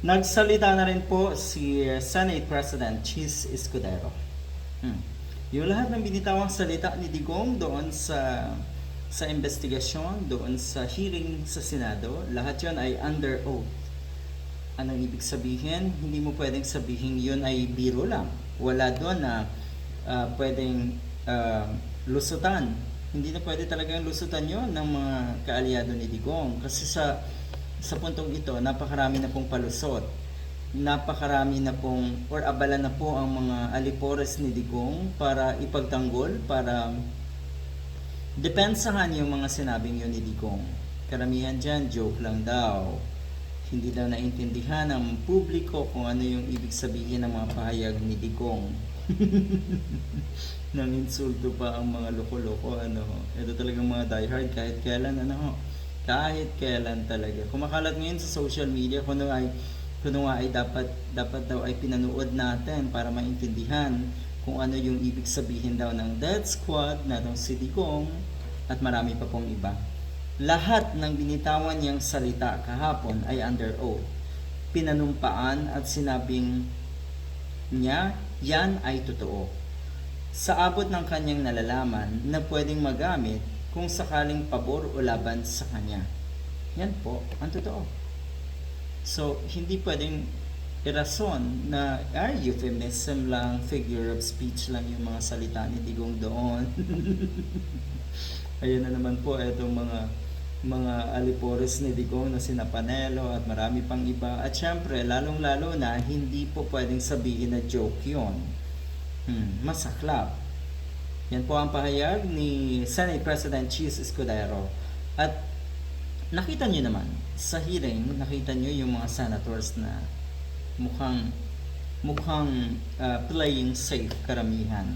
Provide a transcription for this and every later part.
Nagsalita na rin po si Senate President Chis Escudero. Hmm. Yung lahat ng binitawang salita ni Digong doon sa sa investigasyon, doon sa hearing sa Senado, lahat yon ay under oath. Anong ibig sabihin? Hindi mo pwedeng sabihin yun ay biro lang. Wala doon na ah, pwedeng ah, lusutan. Hindi na pwede talagang lusutan yon ng mga kaalyado ni Digong. Kasi sa sa puntong ito, napakarami na pong palusot. Napakarami na pong, or abala na po ang mga alipores ni Digong para ipagtanggol, para depensahan yung mga sinabing yun ni Digong. Karamihan dyan, joke lang daw. Hindi daw naintindihan ng publiko kung ano yung ibig sabihin ng mga pahayag ni Digong. Nang insulto pa ang mga loko-loko, ano. Ito talagang mga diehard kahit kailan, ano. Kahit kailan talaga. Kumakalat ngayon sa social media kung ano ay kung ano ay dapat dapat daw ay pinanood natin para maintindihan kung ano yung ibig sabihin daw ng Death Squad na itong si Digong at marami pa pong iba. Lahat ng binitawan niyang salita kahapon ay under oath. Pinanumpaan at sinabing niya, yan ay totoo. Sa abot ng kanyang nalalaman na pwedeng magamit kung sakaling pabor o laban sa kanya. Yan po, ang totoo. So, hindi pwedeng irason na ay euphemism lang, figure of speech lang yung mga salita ni Digong doon. Ayun na naman po itong mga mga alipores ni Digong na sina Panelo at marami pang iba. At syempre, lalong-lalo na, hindi po pwedeng sabihin na joke yon. Hmm, masaklap. Yan po ang pahayag ni Senate President Chis Escudero. At nakita nyo naman, sa hearing, nakita nyo yung mga senators na mukhang mukhang ah, playing safe karamihan.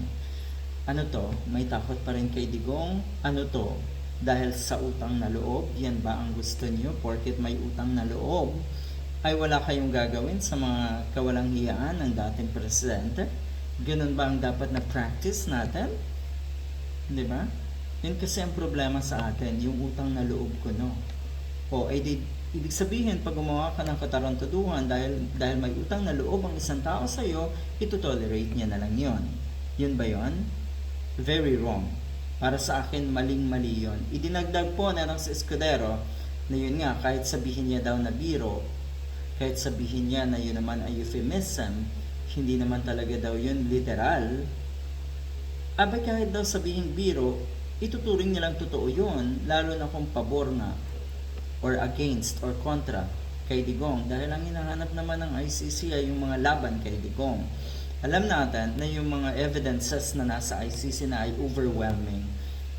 Ano to? May takot pa rin kay Digong? Ano to? Dahil sa utang na loob? Yan ba ang gusto nyo? Porket may utang na loob, ay wala kayong gagawin sa mga kawalang hiyaan ng dating presidente? Ganun ba ang dapat na practice natin? Di ba? Yun kasi ang problema sa atin, yung utang na loob ko, no? O, ay di, ibig sabihin, pag gumawa ka ng katarantaduhan dahil, dahil may utang na loob ang isang tao sa'yo, ito-tolerate niya na lang yon. Yun ba yon? Very wrong. Para sa akin, maling-mali yon. Idinagdag po na ng si Escudero na yun nga, kahit sabihin niya daw na biro, kahit sabihin niya na yun naman ay euphemism, hindi naman talaga daw yun literal, abay kahit daw sabihin biro, ituturing nilang totoo yun, lalo na kung pabor nga or against or kontra kay Digong dahil ang hinahanap naman ng ICC ay yung mga laban kay Digong. Alam natin na yung mga evidences na nasa ICC na ay overwhelming.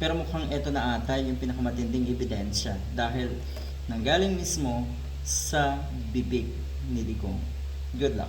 Pero mukhang ito na ata yung pinakamatinding ebidensya dahil nanggaling mismo sa bibig ni Digong. Good luck.